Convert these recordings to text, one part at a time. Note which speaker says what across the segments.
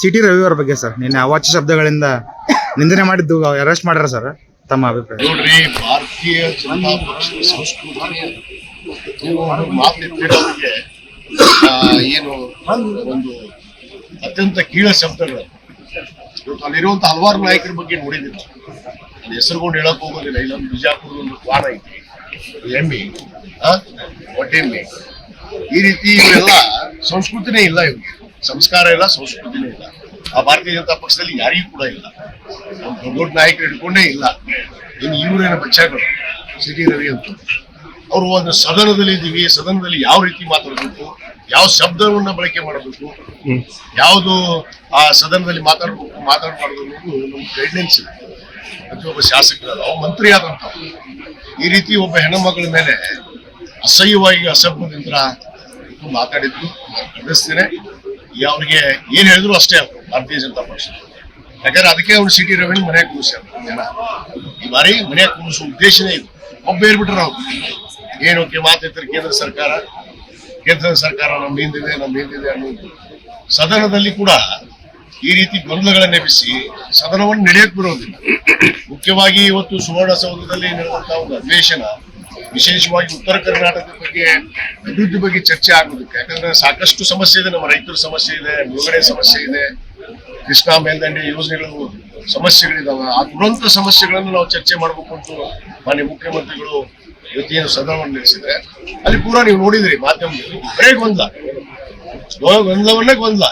Speaker 1: C T ಬಗ್ಗೆ sir. ನಿನ್ನೆ ಅವಾಚ್ಯ ಶಬ್ದಗಳಿಂದ ನಿಂದನೆ ಮಾಡಿದ್ದು ಅರೆಸ್ಟ್ ಮಾಡ್ಯಾರ ಸರ್, ತಮ್ಮ ಅಭಿಪ್ರಾಯ.
Speaker 2: ನೋಡ್ರಿ, ಭಾರತೀಯ ಜನತಾ ಪಕ್ಷದ ಸಂಸ್ಕೃತಿ ಏನು ಒಂದು ಅತ್ಯಂತ ಕೀಳ ಶಬ್ದಗಳು. ಇವತ್ತು ಅಲ್ಲಿರುವಂತ ಹಲವಾರು ನಾಯಕರ ಬಗ್ಗೆ ನೋಡಿದ್ದೀನಿ. ಅಲ್ಲಿ ಹೆಸರುಗೊಂಡು ಹೇಳಕ್ ಹೋಗೋದಿಲ್ಲ. ಇಲ್ಲೊಂದು ಬಿಜಾಪುರದ ಒಂದು ಕ್ವಾರ ಐತಿ ಎಮ್ಮಿ ಹೊಟ್ಟೆಮ್ಮಿ ಈ ರೀತಿ ಇವರೆಲ್ಲ ಸಂಸ್ಕೃತಿನೇ ಇಲ್ಲ ಇವ್ರು. ಸಂಸ್ಕಾರ ಇಲ್ಲ ಸಂಸ್ಕೃತಿನೇ ಇಲ್ಲ. ಆ ಭಾರತೀಯ ಜನತಾ ಪಕ್ಷದಲ್ಲಿ ಯಾರಿಗೂ ಕೂಡ ಇಲ್ಲ. ದೊಡ್ಡ ದೊಡ್ಡ ನಾಯಕರು ಹಿಡ್ಕೊಂಡೇ ಇಲ್ಲ. ಇನ್ನು ಇವರೇನ ಬಚ್ಚಾಗಳು ಸಿಟಿ ರವಿ ಅಂತ. ಅವರು ಒಂದು ಸದನದಲ್ಲಿ ಇದ್ದೀವಿ ಸದನದಲ್ಲಿ ಯಾವ ರೀತಿ ಮಾತಾಡಬೇಕು ಯಾವ ಶಬ್ದವನ್ನ ಬಳಕೆ ಮಾಡಬೇಕು ಯಾವುದು ಆ ಸದನದಲ್ಲಿ ಮಾತಾಡಬೇಕು ಮಾತಾಡಬಾರ್ದು ಅನ್ನೋದು ನಮ್ಗೆ ಗೈಡ್ಲೈನ್ಸ್ ಇದೆ. ಪ್ರತಿಯೊಬ್ಬ ಶಾಸಕರಲ್ಲ ಅವ ಮಂತ್ರಿ ಆದಂತ ಈ ರೀತಿ ಒಬ್ಬ ಹೆಣ್ಣು ಮಗಳ ಮೇಲೆ ಅಸಹ್ಯವಾಗಿ ಅಸಭ್ಯದಿಂದ ಮಾತಾಡಿದ್ದು ನಾನು ಖಂಡಿಸ್ತೇನೆ. ಅವ್ರಿಗೆ ಏನ್ ಹೇಳಿದ್ರು ಅಷ್ಟೇ ಅವರು, ಭಾರತೀಯ ಜನತಾ ಪಕ್ಷ. ಯಾಕಂದ್ರೆ ಅದಕ್ಕೆ ಅವ್ರು ಸಿಟಿ ರವಿನ ಮನೆ ಕೂರಿಸ್ಯಾರ ಜನ ಈ ಬಾರಿ ಮನೆ ಕೂರಿಸೋ ಉದ್ದೇಶನೇ ಇದು ಒಬ್ಬ ಹೇಳ್ಬಿಟ್ರೆ ನಾವು ಏನು ಮಾತಾಡ್ತಾರೆ ಕೇಂದ್ರ ಸರ್ಕಾರ? ಕೇಂದ್ರ ಸರ್ಕಾರ ನಮ್ಮ ಹಿಂದಿದೆ ನಮ್ಮ ಹಿಂದಿದೆ ಅನ್ನೋದು ಸದನದಲ್ಲಿ ಕೂಡ ಈ ರೀತಿ ಗೊಂದಲಗಳನ್ನ ಎಬ್ಬಿಸಿ ಸದನವನ್ನು ನಡೆಯಕ್ ಬರೋದಿಲ್ಲ. ಮುಖ್ಯವಾಗಿ ಇವತ್ತು ಸುವರ್ಣಸೌಧದಲ್ಲಿ ನಡೆದಂತಹ ಒಂದು ಅಧಿವೇಶನ ವಿಶೇಷವಾಗಿ ಉತ್ತರ ಕರ್ನಾಟಕದ ಬಗ್ಗೆ, ಅಭಿವೃದ್ಧಿ ಬಗ್ಗೆ ಚರ್ಚೆ ಆಗೋದಕ್ಕೆ. ಯಾಕಂದ್ರೆ ಸಾಕಷ್ಟು ಸಮಸ್ಯೆ ಇದೆ, ನಮ್ಮ ರೈತರ ಸಮಸ್ಯೆ ಇದೆ, ಮುಳುಗಡೆ ಸಮಸ್ಯೆ ಇದೆ, ಕೃಷ್ಣಾ ಮೇಲ್ದಂಡೆ ಯೋಜನೆಗಳು ಸಮಸ್ಯೆಗಳಿದಾವೆ. ಆ ದುರಂತ ಸಮಸ್ಯೆಗಳನ್ನು ನಾವು ಚರ್ಚೆ ಮಾಡಬೇಕು ಅಂತ ಮಾನ್ಯ ಮುಖ್ಯಮಂತ್ರಿಗಳು ಇವತ್ತೇನು ಸದನವನ್ನು ನಡೆಸಿದ್ರೆ ಅಲ್ಲಿ ಪೂರಾ ನೀವು ನೋಡಿದ್ರಿ ಮಾಧ್ಯಮದಲ್ಲಿ ಬರೇ ಗೊಂದಲ ಗೊಂದಲವನ್ನೇ ಗೊಂದಲ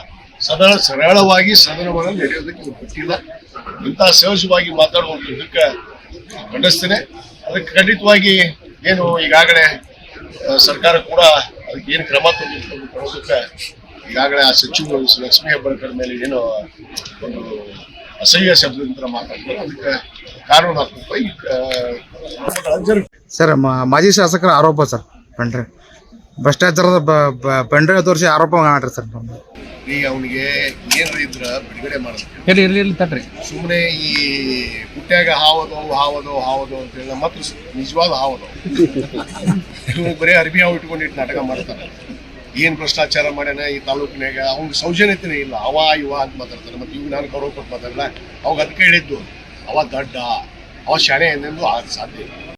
Speaker 2: ಸದನ ಸರಳವಾಗಿ ಸದನವನ್ನು ನಡೆಯೋದಕ್ಕೆ ಬಿಟ್ಟಿಲ್ಲ. ಇಂಥ ಸಹಜವಾಗಿ ಮಾತಾಡುವಂಥದ್ದಕ್ಕೆ ಖಂಡಿಸ್ತೇನೆ. ಅದಕ್ಕೆ ಖಂಡಿತವಾಗಿ ಏನು ಈಗಾಗಲೇ ಸರ್ಕಾರ ಕೂಡ ಅದಕ್ಕೆ ಏನು ಕ್ರಮ ತಗೊಳ್ಳೋದಕ್ಕೆ ಈಗಾಗಲೇ ಆ ಸಚಿವರು ಲಕ್ಷ್ಮೀ ಹೆಬ್ಬಾಳ್ಕರ್ ಮೇಲೆ ಏನು ಒಂದು ಅಸಹ್ಯ ಶಬ್ದದಿಂದ ಮಾತಾಡ್ತಾರೆ. ಅದಕ್ಕೆ ಕಾನೂನು ಹಾಕಬೇಕು
Speaker 1: ಸರ್ ಮಾಜಿ ಶಾಸಕರ ಆರೋಪ ಸರ್ ಪಂಡ್ರೆ ಭ್ರಷ್ಟಾಚಾರದ ಬ- ಬ- ಪಂಡ್ರೆ ತೋರಿಸಿ ಆರೋಪ ಮಾಡ್ರಿ ಸರ್.
Speaker 2: ಈಗ ಅವನಿಗೆ ಏನಾರ ಇದ್ರ ಬಿಡುಗಡೆ ಮಾಡಬೇಕು
Speaker 3: ಇರ್ಲಿ ಇರ್ಲಿ ಇರ್ಲಿ ತಡ್ರಿ.
Speaker 2: ಸುಮ್ಮನೆ ಈ ಹುಟ್ಟ್ಯಾಗ ಹಾವದು ಹಾವದು ಹಾವದು ಅಂತ ಹೇಳಿ ಮತ್ತು ನಿಜವಾದ ಹಾವದು? ಇವ್ನು ಬರೀ ಅರ್ಬಿ ಹಾವು ಇಟ್ಕೊಂಡಿಟ್ಟು ನಾಟಕ ಮಾಡ್ತಾರೆ ಏನ್ ಭ್ರಷ್ಟಾಚಾರ ಮಾಡ್ಯಾನ ಈ ತಾಲೂಕಿನಾಗ ಅವ್ನಿಗೆ ಸೌಜನ್ಯತೆನೇ ಇಲ್ಲ. ಅವ ಇವ ಅಂತ ಮಾತಾಡ್ತಾನೆ. ಮತ್ತೆ ಇವ್ ನಾನು ಗೌರವ ಕೊಟ್ಟು ಮಾತಾಡಲ್ಲ ಅವಾಗ ಅದಕ್ಕೆ ಹೇಳಿದ್ದು ಅವ ದಡ್ಡ ಅವ ಶಾಣೆ ಎಂದೆಂದು ಆಗ ಸಾಧ್ಯ ಇಲ್ಲ.